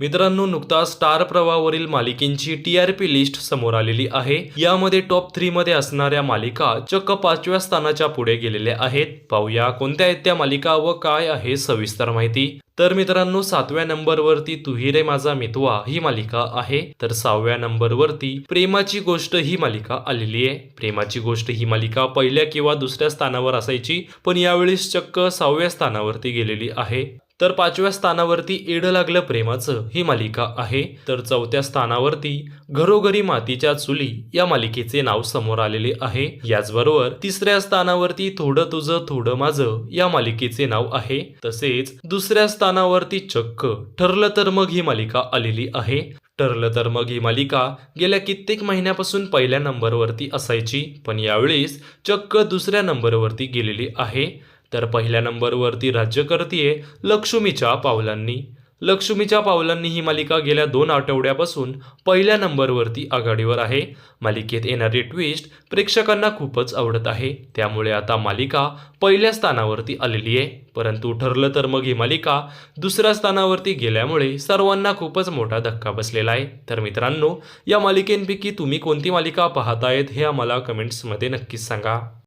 मित्रांनो नुकताच स्टार प्रवाहावरील मालिकेंची टी आर पी लिस्ट समोर आलेली आहे. यामध्ये टॉप थ्री मध्ये असणाऱ्या मालिका चक्क पाचव्या स्थानाच्या पुढे गेलेल्या आहेत. पाहूया कोणत्या आहेत त्या मालिका व काय आहे सविस्तर माहिती. तर मित्रांनो सातव्या नंबरवरती तुही रे माझा मितवा ही मालिका आहे. तर सहाव्या नंबरवरती प्रेमाची गोष्ट ही मालिका आलेली आहे. प्रेमाची गोष्ट ही मालिका पहिल्या किंवा दुसऱ्या स्थानावर असायची पण यावेळेस चक्क सहाव्या स्थानावरती गेलेली आहे. तर पाचव्या स्थानावरती एड लागलं प्रेमाचं ही मालिका आहे. तर चौथ्या स्थानावरती घरोघरी मातीच्या चुली या मालिकेचे नाव समोर आलेले आहे. याचबरोबर तिसऱ्या स्थानावरती थोडं तुझं थोडं माझं या मालिकेचे नाव आहे. तसेच दुसऱ्या स्थानावरती चक्क ठरलं तर मग ही मालिका आलेली आहे. ठरलं तर मग ही मालिका गेल्या कित्येक महिन्यापासून पहिल्या नंबरवरती असायची पण यावेळेस चक्क दुसऱ्या नंबरवरती गेलेली आहे. तर पहिल्या नंबरवरती राज्य करतीये लक्ष्मीच्या पावलांनी. लक्ष्मीच्या पावलांनी ही मालिका गेल्या दोन आठवड्यापासून पहिल्या नंबरवरती आघाडीवर आहे. मालिकेत येणारी ट्विस्ट प्रेक्षकांना खूपच आवडत आहे. त्यामुळे आता मालिका पहिल्या स्थानावरती आलेली आहे. परंतु ठरलं तर मग ही मालिका दुसऱ्या स्थानावरती गेल्यामुळे सर्वांना खूपच मोठा धक्का बसलेला आहे. तर मित्रांनो या मालिकेंपैकी तुम्ही कोणती मालिका पाहतायत हे आम्हाला कमेंट्समध्ये नक्कीच सांगा.